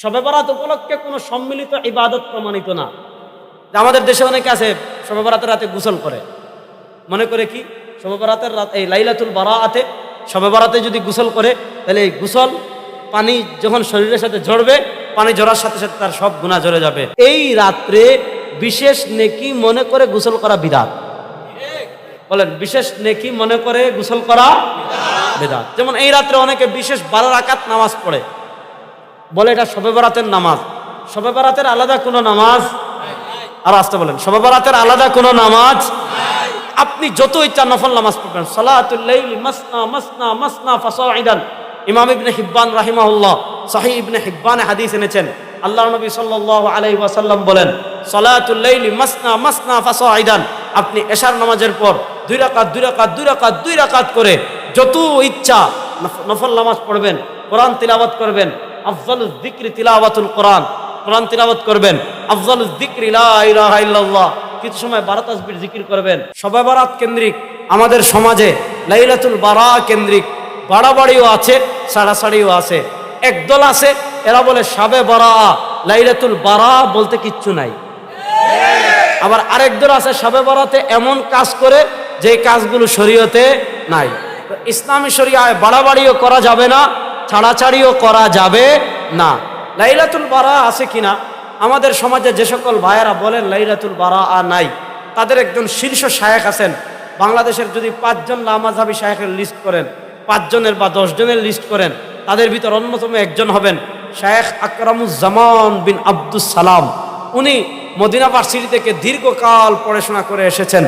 শবে বরাত উপলক্ষে কোনো সম্মিলিত ইবাদত প্রমাণিত না। আমাদের দেশে অনেকে আছে শবে বরাতের রাতে গোসল করে। মনে করে কি? শবে বরাতের রাত এই লাইলাতুল বারাতে শবে বরাতে যদি গোসল করে, তাহলে এই গোসল পানি যখন শরীরের সাথে ঝরবে, পানি ঝরার সাথে সাথে তার সব গুণা ঝরে যাবে। এই রাত্রে বিশেষ নেকি মনে করে গোসল করা বিধাত বলেন, বিশেষ নেকি মনে করে গোসল করা বেদাত। যেমন এই রাত্রে অনেকে বিশেষ বারো রাকাত নামাজ পড়ে। বলে এটা শবে বরাতের নামাজ। শবে বরাতের আলাদা কোনো নামাজ? আর আসতে বলেন, শবে বরাতের আলাদা কোনো নামাজ? আপনি যত ইচ্ছা নফল নামাজ পড়বেন সালাতুল্লাইলি মাসনা মাসনা মাসনা ফাসাইদান ইমাম ইবনে হিব্বান রাহিমাহুল্লাহ সহিহ ইবনে হিব্বানে হাদিস এনেছেন। আল্লাহ নবী সাল্লাল্লাহু আলাইহি ওয়াসাল্লাম বলেন সালাতুল্লাইলি মাসনা মাসনা ফাসাইদান আপনি এশার নামাজের পর দুই রাকাত দুই রাকাত দুই রাকাত দুই রাকাত করে যত ইচ্ছা নফ- নফল নামাজ পড়বেন, কোরআন তিলাওয়াত করবেন আফজাল যিকরি তিলাওয়াতুল কোরআন। কোরআন তিলাওয়াত করবেন। আফজাল ইলাহা ইল্লাল্লাহ। কিছু সময় বারাত তাসবির জিকির করবেন। সবে বারাত কেন্দ্রিক। আমাদের সমাজে লাইলাতুল বারা কেন্দ্রিক। বাড়াবাড়িও আছে সাড়াসাড়িও আছে। একদল আছে, এরা বলে সাবে বারা, লাইলাতুল বারা বলতে কিচ্ছু নাই। আবার আরেক দল আছে সবে বরাতে এমন কাজ করে যে কাজগুলো শরীয়তে নাই। ইসলামী শরিয়ায় বাড়াবাড়িও করা যাবে না ছাড়াছাড়িও করা যাবে না। লাইলাতুল বারা আছে কিনা? আমাদের সমাজে যে সকল ভাইয়েরা বলেন লাইলাতুল বারা আ নাই, তাদের একজন শীর্ষ শায়েখ আছেন। বাংলাদেশের যদি পাঁচজন লামাজাবি শায়েখের লিস্ট করেন, পাঁচজনের বা দশজনের লিস্ট করেন, তাদের ভিতর অন্যতম একজন হবেন শায়েখ আকরামুজ্জামান বিন আব্দুস সালাম। উনি মদিনা ভার্সিটি থেকে দীর্ঘকাল পড়াশোনা করে এসেছেন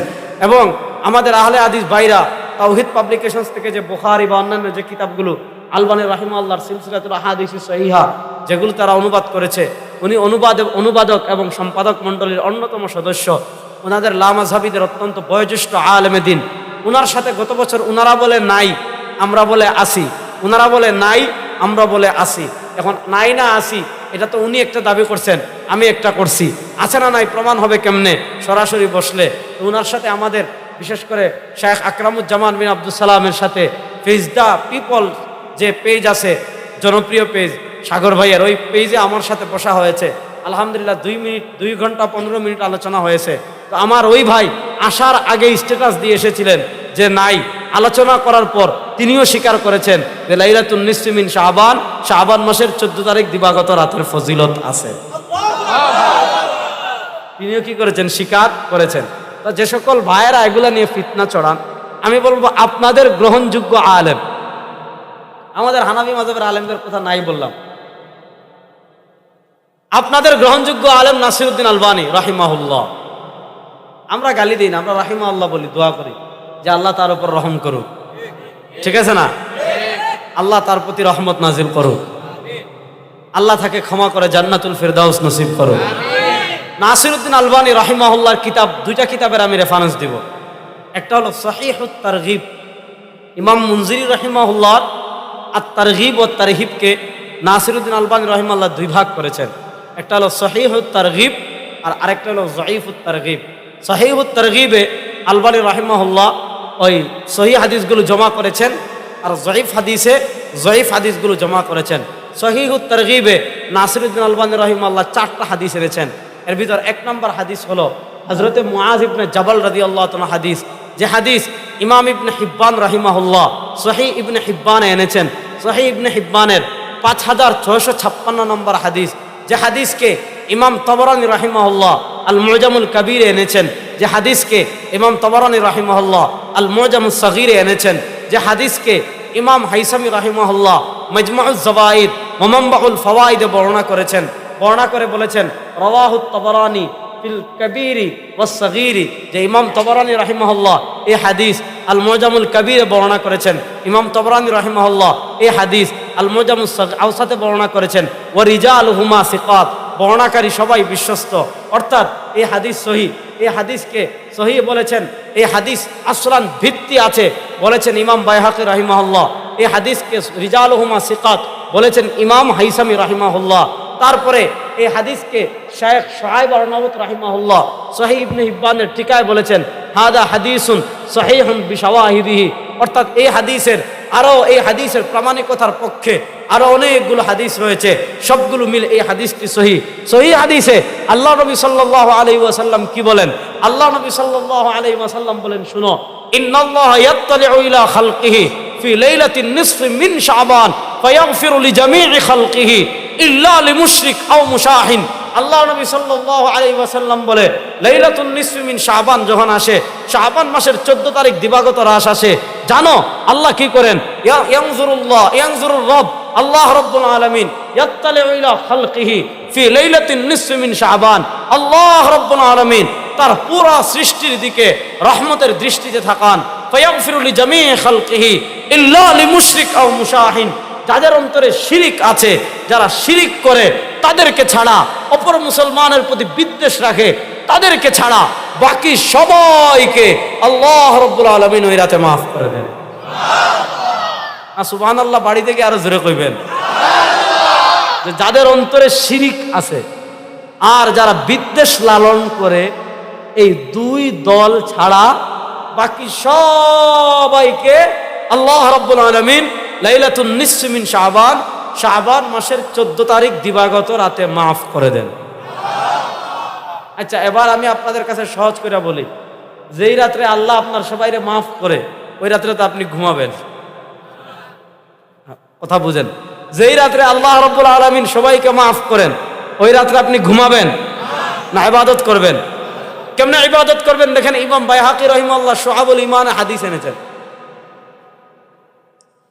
এবং আমাদের আহলে আদিস বাইরা তাওহিদ পাবলিকেশনস থেকে যে বোখারি বা অন্যান্য যে কিতাবগুলো আলবানের রাহিমা আল্লাহর সিলসিলাতুল আহাদিস সহিহা, যেগুলো তারা অনুবাদ করেছে, উনি অনুবাদ, অনুবাদক এবং সম্পাদক মণ্ডলীর অন্যতম সদস্য। ওনাদের লামাজহাবিদের অত্যন্ত বয়োজ্যেষ্ঠ আলেমে দিন। উনার সাথে গত বছর উনারা বলে নাই, আমরা বলে আসি। উনারা বলে নাই, আমরা বলে আসি। এখন নাই না আসি, এটা তো উনি একটা দাবি করছেন, আমি একটা করছি। আছে না নাই, প্রমাণ হবে কেমনে? সরাসরি বসলে। তো উনার সাথে আমাদের, বিশেষ করে শেখ আকরামুজ্জামান বিন আব্দুল সালামের সাথে ফেজ দ্য পিপল যে পেজ আছে, জনপ্রিয় পেজ সাগর ভাইয়ের, ওই পেজে আমার সাথে বসা হয়েছে। আলহামদুলিল্লাহ, দুই মিনিট, দুই ঘণ্টা, পনেরো মিনিট আলোচনা হয়েছে। তো আমার ওই ভাই আসার আগে স্ট্যাটাস দিয়ে এসেছিলেন যে নাই। আলোচনা করার পর তিনিও স্বীকার করেছেন যে লাইলাতুন নিসমিন শাহবান শাহবান মাসের চোদ্দ তারিখ দিবাগত রাতের ফজিলত আছে। তিনিও কি করেছেন? স্বীকার করেছেন। তা যে সকল ভাইয়েরা এগুলা নিয়ে ফিতনা চড়ান, আমি বলব আপনাদের গ্রহণযোগ্য আলেম। আমাদের হানাবি মাধবের আলেমদের কথা নাই বললাম। আপনাদের গ্রহণযোগ্য আলেম নাসিরুদ্দিন আলবানী, রাহিমাহুল্লাহ। আমরা গালি দিই না, আমরা রাহিমা আল্লাহ বলি, দোয়া করি যে আল্লাহ তার উপর রহম করুক। ঠিক আছে না? আল্লাহ তার প্রতি রহমত নাজিল করুক। আল্লাহ তাকে ক্ষমা করে জান্নাতুল ফেরদাউস নসিব করুক। নাসিরুদ্দিন আলবানী, রাহিমাহুল্লাহর কিতাব, দুইটা কিতাবের আমি রেফারেন্স দিব। একটা হলো সহিহুত তারগিব ইমাম মুনজিরি রহিমাহুল্লাহ আর তারগিব ও তারহিবকে নাসিরুদ্দিন আলবানী রহিমাল্লাহ দুই ভাগ করেছেন। একটা হলো সহিহুত তারগিব আর আরেকটা হলো জয়ীফুত তারগিব। সহিহুত তারগিবে আলবানী রহিমাহুল্লাহ ওই সহি হাদিসগুলো জমা করেছেন আর জয়ীফ হাদিসে জয়ীফ হাদিসগুলো জমা করেছেন। সহিহুত তারগিবে নাসিরুদ্দিন আলবানী রহিমাল্লাহ চারটা হাদিস এনেছেন। এর ভিতর এক নম্বর হাদিস হলো হজরতে মুআজ ইবনে জাবাল রাদি আল্লাহ তোমার হাদিস। যে হাদিস ইমাম ইবনে হিব্বান রহিমাহুল্লাহ সহি ইবনে হিব্বানে এনেছেন। সহি ইবনে হিব্বানের পাঁচ হাজার ছয়শো ছাপ্পান্ন নম্বর হাদিস, যে হাদিসকে ইমাম তবরানি রাহিমাহুল্লাহ আল মোজামুল কবিরে এনেছেন, যে হাদিসকে ইমাম তবরানি রাহিমাহুল্লাহ আল মোজামুল সগিরে এনেছেন, যে হাদিসকে ইমাম হাইসামি রাহিমাহুল্লাহ মজমাউল জবাইদ মোমাম্বাউল ফওয়াইদে বর্ণনা করেছেন। বর্ণনা করে বলেছেন রওয়াহুত তবরানি ফিল কবিরি ওয়াসগীরি যে ইমাম তবরানি রাহিমাহুল্লাহ এই হাদিস আল মোজামুল কবিরে বর্ণনা করেছেন। ইমাম তবরানি রাহিমাহুল্লাহ এই হাদিস আল মোজামুল আউসাতে বর্ণনা করেছেন। ও রিজা আল হুমা সিকাত, বর্ণাকারী সবাই বিশ্বস্ত। অর্থাৎ এই হাদিস সহি, এই হাদিসকে সহি বলেছেন, এই হাদিস আসলান ভিত্তি আছে বলেছেন ইমাম বাইহাকি রাহিমাহুল্লাহ। এই হাদিসকে রিজাল হুমা সিকাত বলেছেন ইমাম হাইসামি রাহিমাহুল্লাহ। তারপরে এই হাদিসকে শায়েখ সোহাইব আরনাবত রাহিমাহুল্লাহ সহি ইবনে হিব্বানের টিকায় বলেছেন, হাদা হাদিসুন সহিহুন বিশাওয়াহিদিহি। অর্থাৎ এই হাদিসের, আরও এই হাদিসের প্রামাণিকতার পক্ষে আরও অনেকগুলো হাদিস রয়েছে, সবগুলো মিল এই হাদিসটি সহি সহি হাদিসে আল্লাহ নবী সাল্লাল্লাহু আলাইহি ওয়াসাল্লাম কি বলেন? আল্লাহ নবী সাল্লাল্লাহু আলাইহি ওয়াসাল্লাম বলেন, শুনো, ইন্নাল্লাহা ইয়াত্তালিউ ইলা খালকিহি। ফি লাইলাতিন নিসফি মিন শাবান, ফায়াগফিরু লিজামি'i খালকিহি ইল্লা লিমুশরিক আও মুশাহিন। আল্লাহ নবী সাল্লাল্লাহু আলাইহি ওয়াসাল্লাম বলে, লাইলাতুন নিসফি মিন শাবান যখন আসে, শাবান মাসের 14 তারিখ দিবাগত রাস আসে, জানো আল্লাহ কি করেন? ইয়া- ইয়ানজুরুল্লাহ ইয়ানজুরুর রব, আল্লাহ রব্বুল আলামিন ইয়াত্তালিউ ইলা খালকিহি ফি লাইলাতিন নিসফি মিন শাবান। আল্লাহ রব্বুল আলামিন তার পুরা সৃষ্টির দিকে রহমতের দৃষ্টিতে থাকান। যাদের অন্তরে শিরিক আছে, যারা শিরিক করে, তাদেরকে ছাড়া অপর মুসলমানের প্রতি বিদ্বেষ রাখে, তাদেরকে ছাড়া বাকি সবাইকে আল্লাহ রব্বুল আলমিন ওই রাতে মাফ করে দেন। সুবাহ আল্লাহ বাড়ি থেকে আরও জোরে কইবেন। যাদের অন্তরে শিরিক আছে, আর যারা বিদ্বেষ লালন করে, এই দুই দল ছাড়া বাকি সবাইকে আল্লাহ রব্বুল আলমিন লাইলাতুন নিসমিন শাহবান শাহবান মাসের চোদ্দ তারিখ দিবাগত রাতে মাফ করে দেন। আচ্ছা এবার আমি আপনাদের কাছে সহজ করে বলি, যেই রাত্রে আল্লাহ আপনার সবাইরে মাফ করে, ওই রাত্রে তো আপনি ঘুমাবেন। কথা বুঝেন, যেই রাত্রে আল্লাহ রব্বুল আলমিন সবাইকে মাফ করেন, ওই রাত্রে আপনি ঘুমাবেন না, ইবাদত করবেন। কেমনে ইবাদত করবেন? দেখেন ইমাম বাইহাকি রহিমাল্লাহ সোহাবুল ইমান হাদিস এনেছেন।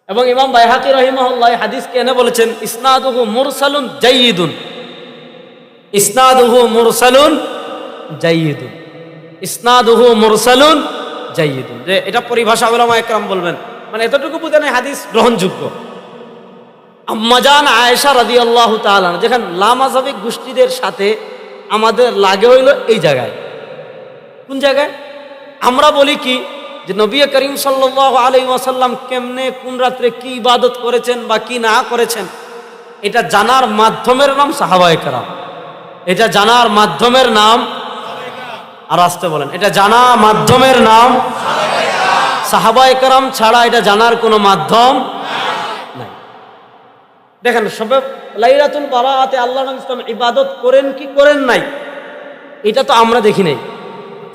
এবং ইমাম বাইহাকি রহিমাল্লাহ হাদিসকে এনে বলেছেন, ইসনাদুহু মুরসালুন জাইয়িদুন। ইসনাদুহু মুরসালুন জাইয়িদুন। ইসনাদুহু মুরসালুন জাইয়িদুন। যে এটা পরিভাষা ওলামা একরাম বলবেন। মানে এতটুকু বুঝেন হাদিস গ্রহণযোগ্য। আম্মাজান আয়েশা রাদি আল্লাহ তালান যেখানে লামাজাবিক গোষ্ঠীদের সাথে আমাদের লাগে হইল এই জায়গায়। কোন জায়গায়? আমরা বলি কি যে নবী করিম সাল্লাহ আলাই ওয়াসাল্লাম কেমনে কোন রাত্রে কি ইবাদত করেছেন বা কি না করেছেন, এটা জানার মাধ্যমের নাম সাহাবায়ে কারাম। এটা জানার মাধ্যমের নাম আর আসতে বলেন, এটা জানা মাধ্যমের নাম সাহাবায়ে কারাম ছাড়া এটা জানার কোনো মাধ্যম নাই। দেখেন, সবে লাইলাতুল বারাআতে আল্লাহ ইসলাম ইবাদত করেন কি করেন নাই, এটা তো আমরা দেখি নাই।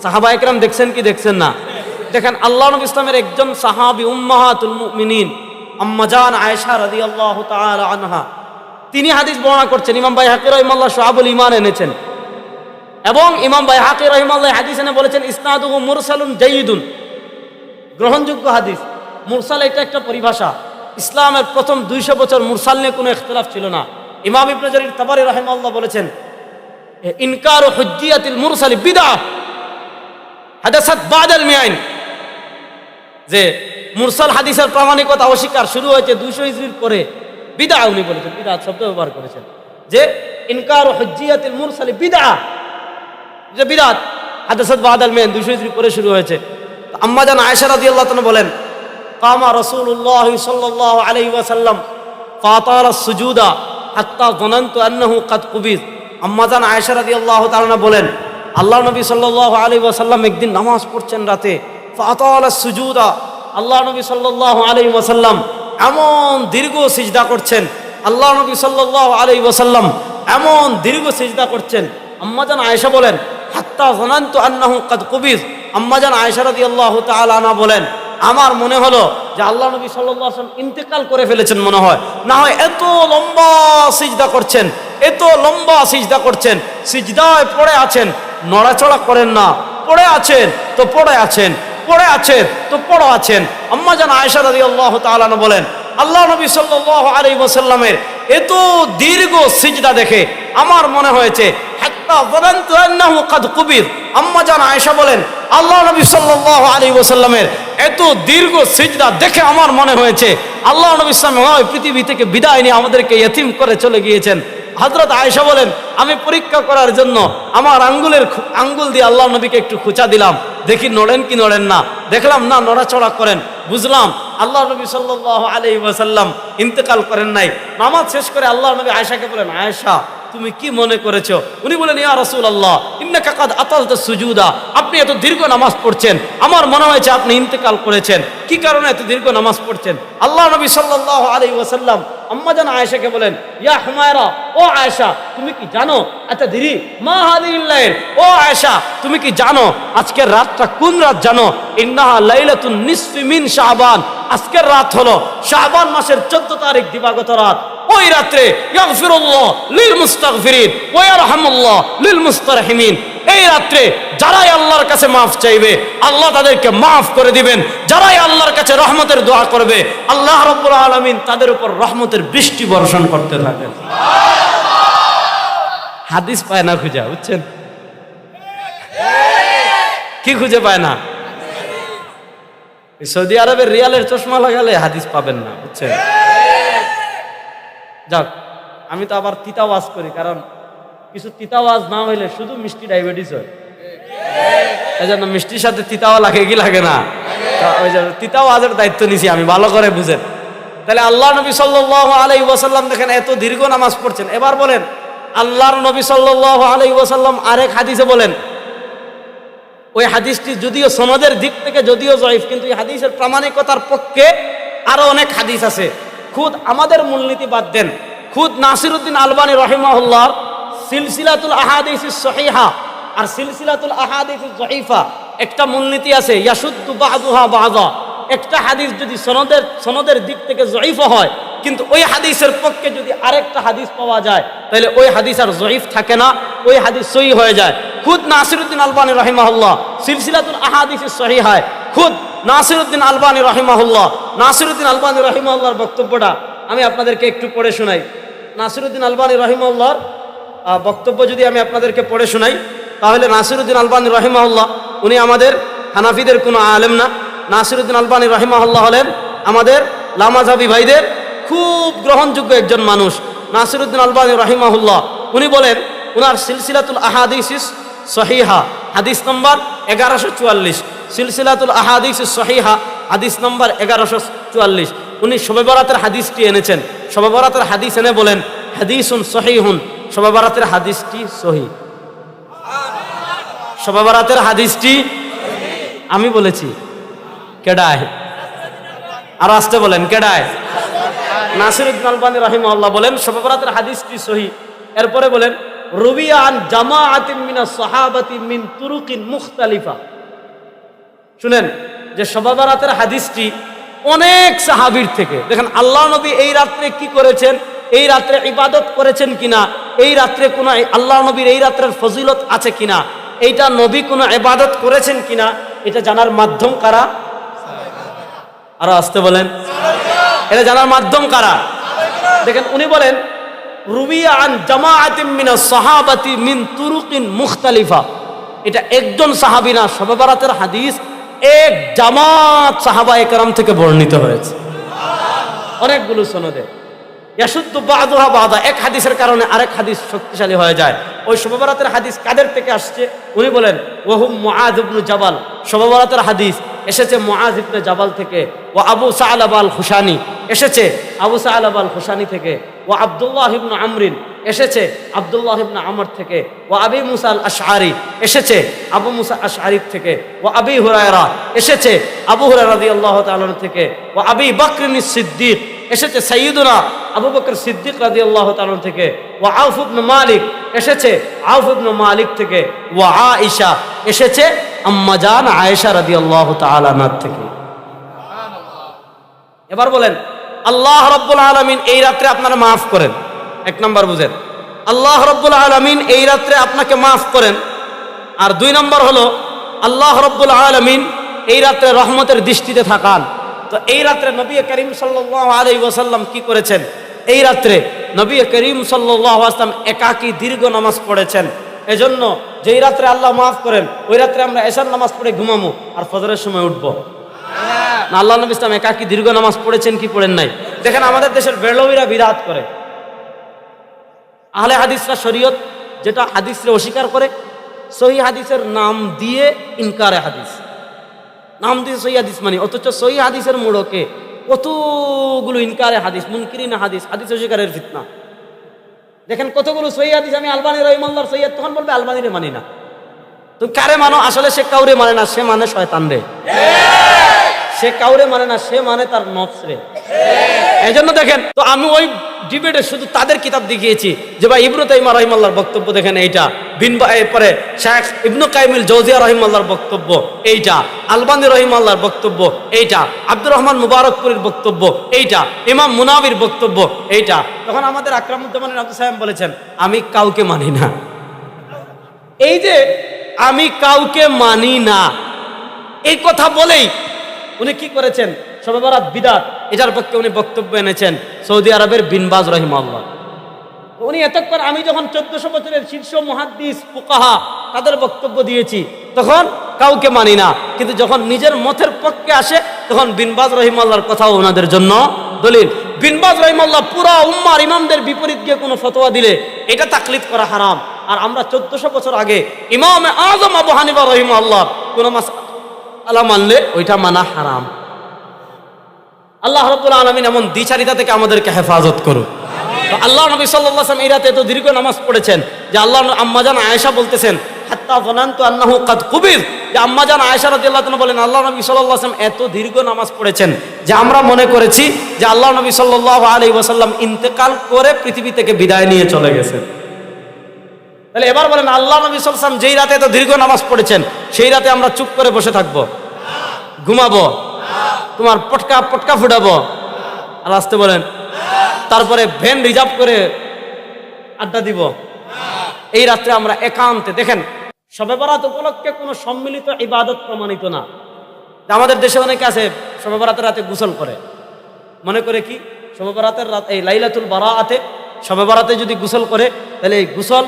সাহাবা একরাম দেখছেন কি দেখছেন না? দেখেন আল্লাহ নবী ইসলামের একজন সাহাবি উম্মাহাতুল মুমিনিন, আম্মাজান আয়েশা তাআলা আনহা। তিনি হাদিস বর্ণনা করছেন, ইমাম ভাই হাকির রহিমাল্লাহ সোহাবুল ইমান এনেছেন। এবং ইমাম ভাই হাকির রহিমাল্লাহ হাদিস এনে বলেছেন, ইসনাদুহু মুরসালুন জাইয়িদুন। গ্রহণযোগ্য হাদিস। মুরসাল এটা একটা পরিভাষা। ইসলামের প্রথম দুইশো বছর মুরসাল নিয়ে কোনো ইখতলাফ ছিল না। ইমাম ইবনে জারির তাবারি রাহিমাল্লাহ বলেছেন ইনকার ও হুজ্জিয়াতিল মুরসালি বিদা হাদাসাত বাদাল মিয়াইন। যে মুরসাল হাদিসের প্রামাণিকতা অস্বীকার শুরু হয়েছে দুইশো হিজরির পরে। বিদা উনি বলেছেন বিদা শব্দ ব্যবহার করেছেন। যে ইনকার হুজ্জিয়াতিল মুরসালি বিদা যে বিদাত হাদাসাত বাদাল মিয়াইন দুইশো হিজরি পরে শুরু হয়েছে। তো আম্মাজান আয়েশা রাদিয়াল্লাহু তাআলা বলেন, কামা রাসূলুল্লাহ সাল্লাল্লাহু আলাইহি ওয়াসাল্লাম ফাতারা সুজুদা হাত্তা যনানতু আন্নাহু কাদ কুবিজ। আম্মাজান আয়েশা রাদিয়াল্লাহু তাআলা বলেন আল্লাহ নবী সাল্লাল্লাহু আলাইহি ওয়াসাল্লাম একদিন নামাজ পড়ছেন রাতে সুজুদা। আল্লাহ নবী সাল্লাল্লাহু আলাইহি ওয়াসাল্লাম এমন দীর্ঘ সিজদা করছেন, আল্লাহ নবী সাল্লাল্লাহু আলাইহি ওয়াসাল্লাম এমন দীর্ঘ সিজদা করছেন। আম্মাজান আয়েশা বলেন, হাত্তা জানান্তু আন্নাহু কাদ কুবিজ আম্মাজান আয়েশা রাদিয়াল্লাহু আল্লাহ আনহা বলেন, আমার মনে হলো যে আল্লাহ নবী সাল্লাল্লাহু আলাইহি ওয়াসাল্লাম ইন্তেকাল করে ফেলেছেন মনে হয়। না হয় এত লম্বা সিজদা করছেন, এত লম্বা সিজদা করছেন, সিজদায় পড়ে আছেন নড়াচড়া করেন না। পড়ে আছেন তো পড়ে আছেন পড়ে আছেন তো পড়ে আছেন। আম্মা জান আয়েশা রাদিয়াল্লাহু তাআলা আনহা বলেন, আল্লাহ নবী সাল্লাল্লাহু আলাইহি ওয়াসাল্লামের এত দীর্ঘ সিজদা দেখে আমার মনে হয়েছে আম্মা জান আয়েশা বলেন, আল্লাহ নবী সাল্লাল্লাহু আলাইহি ওয়াসাল্লামের এত দীর্ঘ সিজদা দেখে আমার মনে হয়েছে, আল্লাহ নবী ইসলাম পৃথিবী থেকে বিদায় নিয়ে আমাদেরকে ইয়তিম করে চলে গিয়েছেন। হজরত আয়েশা বলেন, আমি পরীক্ষা করার জন্য আমার আঙ্গুলের আঙ্গুল দিয়ে আল্লাহ নবীকে একটু খুঁচা দিলাম। দেখি নড়েন কি নড়েন না। দেখলাম, না, নড়াচড়া করেন। বুঝলাম আল্লাহ নবী সাল্লাহ আলাইহি ওয়াসাল্লাম ইন্তেকাল করেন নাই। নামাজ শেষ করে আল্লাহ নবী আয়েশাকে বলেন, আয়েশা তুমি কি মনে করেছ? উনি বলেন, ইয়া রাসূল আল্লাহ সুজুদা, আপনি এত দীর্ঘ নামাজ পড়ছেন। আমার মনে হয়েছে আপনি ইন্তেকাল করেছেন। কি কারণে এত দীর্ঘ নামাজ পড়ছেন? আল্লাহ নবী আলাইহি ওয়াসাল্লাম আম্মা জান আয়েশাকে বলেন, ইয়া হুমায়রা, ও আয়েশা, তুমি কি জানো? আচ্ছা দিদি মা হাদিল্লাইল ও আয়েশা, তুমি কি জানো? আজকের রাতটা কোন রাত জানো? ইন্নাহা লাইলাতুন নিসফি মিন শাবান আজকের রাত হলো শাবান মাসের 14 তারিখ দিবাগত রাত। ওই রাত্রে এই রাত্রে যারাই আল্লাহর কাছে মাফ চাইবে, আল্লাহ তাদেরকে মাফ করে দিবেন। যারাই আল্লাহর কাছে রহমতের দোয়া করবে, আল্লাহ রব্বুল আলামিন তাদের উপর রহমতের বৃষ্টি বর্ষণ করতে থাকেন। হাদিস পায় না খুঁজা, বুঝছেন? কি খুঁজে পায় না? সৌদি আরবের রিয়ালের চশমা লাগালে হাদিস পাবেন না, বুঝছেন? যাক, আমি তো আবার তিতা ওয়াজ করি, কারণ কিছু তিতা ওয়াজ না হইলে শুধু মিষ্টি ডায়াবেটিস হয়। এই জন্য মিষ্টির সাথে তিতাও লাগে কি লাগে না? ওই জন্য তিতা ওয়াজের দায়িত্ব নিছি আমি, ভালো করে বুঝেন। তাহলে আল্লাহ নবী সাল্লাহ আলাই ওয়াসাল্লাম দেখেন এত দীর্ঘ নামাজ পড়ছেন। এবার বলেন, আল্লাহর নবী সাল্লাহ আলাই ওয়াসাল্লাম আরেক হাদিসে বলেন, ওই হাদিসটি যদিও সনদের দিক থেকে যদিও জয়ীফ, কিন্তু এই হাদিসের প্রামাণিকতার পক্ষে আরও অনেক হাদিস আছে। খুদ আমাদের মূলনীতি বাদ দেন। খুদ নাসিরুদ্দিন আলবানী রহিমাহুল্লাহর সিলসিলাতুল আহাদিস সহিহা আর সিলসিলাতুল আহাদিস জয়ীফা একটা মূলনীতি আছে ইয়াসুদ্দু বাদুহা বাদা। একটা হাদিস যদি সনদের সনদের দিক থেকে জয়ীফ হয়, কিন্তু ওই হাদিসের পক্ষে যদি আরেকটা হাদিস পাওয়া যায়, তাহলে ওই হাদিস আর জয়ীফ থাকে না, ওই হাদিস সহি হয়ে যায়। খুদ নাসিরুদ্দিন আলবানী রহিমাহুল্লাহ সিলসিলাতুল আহাদিস সহিহায়। খুদ নাসিরুদ্দিন আলবানী রহিমাহুল্লাহ। নাসিরুদ্দিন আলবানী রহিমাহুল্লাহর বক্তব্যটা আমি আপনাদেরকে একটু পড়ে শোনাই। নাসিরুদ্দিন আলবানী রহিমাহুল্লাহর বক্তব্য যদি আমি আপনাদেরকে পড়ে শোনাই, তাহলে নাসিরুদ্দিন আলবানী রহিমাহুল্লাহ, উনি আমাদের হানাফিদের কোনো আলেম না। নাসিরুদ্দিন আলবানী রহিমাহুল্লাহ হলেন আমাদের লামাজাবি ভাইদের খুব গ্রহণযোগ্য একজন মানুষ। নাসিরুদ্দিন আলবানী রহিমাহুল্লাহ, উনি বলেন, উনার সিলসিলাতুল আহাদিসিস সহিহা, হাদিস নম্বর এগারোশো চুয়াল্লিশ। সিলসিলাতুল আহাদিস সহিহা, হাদিস নম্বর এগারোশো চুয়াল্লিশ। উনি শবে বরাতের হাদিসটি এনেছেন। শবে বরাতের হাদিস এনে বলেন, হাদিসুন সহিহুন। শবে বরাতের হাদিসটি সহি। শবে বরাতের হাদিসটি, আমি বলেছি, কেডায়? আর আসতে বলেন, কেডায়? নাসিরুদ্দিন আলবানী রাহিমাল্লাহ বলেন শবে বরাতের হাদিসটি সহি। এরপরে বলেন, রুবিয়ান জামাআতিন মিনা সাহাবাতি মিন তুরুকিন মুখতালিফা। শুনেন, যে সবাবারাতের হাদিসটি অনেক সাহাবীর থেকে। দেখেন, আল্লাহ নবী এই রাত্রে কি করেছেন? এই রাত্রে ইবাদত করেছেন কিনা? এই রাত্রে কোনো আল্লাহ নবীর এই রাত্রের ফজিলত আছে কিনা? এইটা নবী কোনো ইবাদত করেছেন কিনা? এটা জানার মাধ্যম কারা? আরও আসতে বলেন। এটা জানার মাধ্যম কারা? দেখেন, উনি বলেন, রুবিয়া আন সাহাবাতি মিন তুরুকিন মুখতালিফা। এটা একজন সাহাবিনা সবাবারাতের হাদিস এক জামাত সাহাবা একরাম থেকে বর্ণিত হয়েছে। অনেকগুলো সনদে। ইয়াসুদ্দ বাদুহা বাদা, এক হাদিসের কারণে আরেক হাদিস শক্তিশালী হয়ে যায়। ওই শোভাবরাতের হাদিস কাদের থেকে আসছে? উনি বলেন, ওহুম মুআদ ইবনু জাবাল। শোভাবরাতের হাদিস এসেছে মুআজ জাবাল থেকে। ও আবু সাহাল হুসানি এসেছে আবু সাআলাব আল খুশানি থেকে, ও আব্দুল্লাহ ইবনু আমরিন এসেছে, আব্দুল্লাহ ইবনে আমর থেকে, ও আবি মুসা আল আশআরি এসেছে, আবু মুসা আশআরি থেকে, ও আবি হুরায়রা এসেছে, আবু হুরায়রা রাদিয়াল্লাহু তাআলা থেকে, ও আবি বকর সিদ্দিক এসেছে সৈয়দুনা আবু বকর সিদ্দিক রাজি আল্লাহ তালন থেকে, ও আউফ মালিক এসেছে, আউফ মালিক থেকে, ও আয়েশা এসেছে আম্মাজান আয়েশা রাজি আল্লাহ তালানার থেকে। এবার বলেন আল্লাহ রব্বুল আলমিন এই রাত্রে আপনারা মাফ করেন। এক নম্বর বুঝেন। আল্লাহ রব্বুল আলমিন এই রাত্রে আপনাকে মাফ করেন। আর দুই নম্বর হলো, আল্লাহ রব্বুল আলমিন এই রাত্রে রহমতের দৃষ্টিতে থাকান। তো এই রাত্রে নবী করিম আলাই ওসাল্লাম কি করেছেন? এই রাত্রে নবী করিম সাল্লাহ আসলাম একাকী দীর্ঘ নামাজ পড়েছেন। এজন্য যেই রাত্রে আল্লাহ মাফ করেন, ওই রাত্রে আমরা এশার নামাজ পড়ে ঘুমামো, আর ফজরের সময় উঠবো। না, আল্লাহ নবী ইসলাম দীর্ঘ নামাজ পড়েছেন, কি পড়েন নাই? দেখেন, আমাদের দেশের করে। আহলে হাদিসরা শরীয়ত যেটা হাদিসরে অস্বীকার করে, সহি হাদিসের নাম দিয়ে ইনকারে হাদিস। নাম দিয়ে সহি হাদিস মানে অথচ সহি হাদিসের মোড়কে কতগুলো ইনকারে হাদিস, মুনকিরিন হাদিস হাদিস অস্বীকারের ফিতনা। দেখেন, কতগুলো সহি হাদিস আমি আলবানি রহিমাল্লার সৈয়দ, তখন বলবে, আলবানিরে মানি না। তুমি কারে মানো? আসলে সে কাউরে মানে না, সে মানে শয়তান রে সে কাউরে মানে না, সে মানে তার নফস রে এই জন্য দেখেন, তো আমি ওই ডিবেটে শুধু তাদের কিতাব দেখিয়েছি। যে ভাই ইবনু তাইমা রহিমাল্লাহর বক্তব্য দেখেন এইটা। বিন এরপরে শেখ ইবনু কাইমিল জৌজিয়া রহিমাল্লাহর বক্তব্য এইটা। আলবানী রহিমাল্লাহর বক্তব্য এইটা। আব্দুর রহমান মুবারকপুরের বক্তব্য এইটা। ইমাম মুনাবির বক্তব্য এইটা। তখন আমাদের আকরামুজ্জামান আব্দুল সাহেব বলেছেন, আমি কাউকে মানি না। এই যে, আমি কাউকে মানি না। এই কথা বলেই উনি কি করেছেন? সবে বরাত বিদাত। এটার পক্ষে উনি বক্তব্য এনেছেন, সৌদি আরবের বিনবাজ রহিম আল্লাহ উনি এতক্ষণ আমি যখন চোদ্দশো বছরের শীর্ষ মহাদ্দিস, ফুকাহা, তাদের বক্তব্য দিয়েছি, তখন কাউকে মানি না। কিন্তু যখন নিজের মতের পক্ষে আসে, তখন বিনবাজ রহিম আল্লাহর কথাও ওনাদের জন্য দলিল। বিনবাজ রহিমাল্লাহ পুরা উম্মার ইমামদের বিপরীত গিয়ে কোনো ফতোয়া দিলে, এটা তাকলিদ করা হারাম। আর আমরা চোদ্দশো বছর আগে ইমাম আজম আবু হানিফা রহিম আল্লাহ কোনো মাস আলা মানলে ওইটা মানা হারাম। আল্লাহ রব্বুল আলমিন এমন দ্বিচারিতা থেকে আমাদেরকে হেফাজত করুন আল্লাহ নবী সাল্লাম এই রাতে এত দীর্ঘ নামাজ পড়েছেন যে আল্লাহ আম্মাজান আয়েশা বলতেছেন আল্লাহ নবী সাল্লাল্লাহু আলাইহি মনে আল্লাহ ইন্তেকাল করে পৃথিবী থেকে বিদায় নিয়ে চলে গেছেন। তাহলে এবার বলেন, আল্লাহ নবী ওয়াসাল্লাম যেই রাতে এত দীর্ঘ নামাজ পড়েছেন, সেই রাতে আমরা চুপ করে বসে থাকব? ঘুমাবো? তোমার পটকা পটকা ফুটাবো? আর আসতে বলেন, তারপরে ভ্যান রিজার্ভ করে আড্ডা দিব। এই রাত্রে আমরা একান্তে, দেখেন সবে বরাত উপলক্ষে কোনো সম্মিলিত ইবাদত প্রমাণিত না। আমাদের দেশে অনেকে আছে সবে বরাতের রাতে গোসল করে। মনে করে কি? সবে বরাতের রাত, এই লাইলাতুল বারাতে সবে বরাতে যদি গোসল করে, তাহলে এই গোসল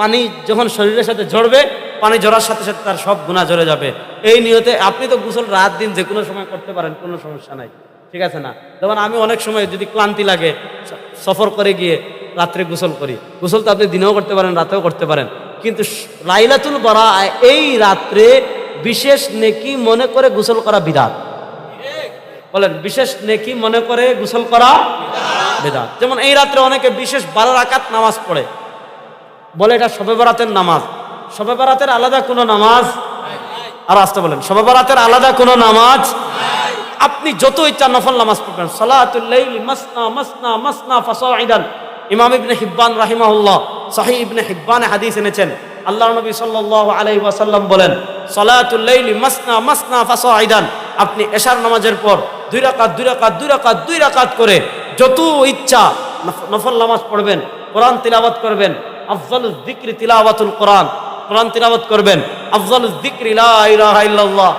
পানি যখন শরীরের সাথে ঝরবে, পানি ঝরার সাথে সাথে তার সব গুণা ঝরে যাবে। এই নিয়তে আপনি তো গোসল রাত দিন যে কোনো সময় করতে পারেন, কোনো সমস্যা নাই। ঠিক আছে না? যেমন আমি অনেক সময় যদি ক্লান্তি লাগে সফর করে গিয়ে রাত্রে গোসল করি। গোসল তো আপনি দিনেও করতে পারেন, রাতেও করতে পারেন। কিন্তু লাইলাতুল বারা, এই রাত্রে বিশেষ নেকি মনে করে গোসল করা বিধাত বলেন, বিশেষ নেকি মনে করে গোসল করা বেদাত যেমন এই রাত্রে অনেকে বিশেষ বারো রাকাত নামাজ পড়ে। বলে এটা শবে বরাতের নামাজ। শবে বরাতের আলাদা কোনো নামাজ? আর আসতে বলেন, শবে বরাতের আলাদা কোনো নামাজ? আপনি যত ইচ্ছা নফল নামাজ পড়বেন সালাতুল্লাইল মাসনা মাসনা মাসনা ফাসাইদান। ইমাম ইবনে হিব্বান রাহিমাহুল্লাহ সহিহ ইবনে হিব্বানে হাদিস এনেছেন। আল্লাহ নবী সাল্লাল্লাহু আলাইহি ওয়াসাল্লাম বলেন সালাতুল্লাইল মাসনা মাসনা ফাসাইদান। আপনি এশার নামাজের পর দুই রাকাত দুই রাকাত দুই রাকাত দুই রাকাত করে যত ইচ্ছা নফ- নফল নামাজ পড়বেন, কোরআন তিলাওয়াত করবেন আফজালুল যিকরি তিলাওয়াতুল কোরআন। কোরআন তিলাওয়াত করবেন। আফজল যিকরি লা ইলাহা ইল্লাল্লাহ।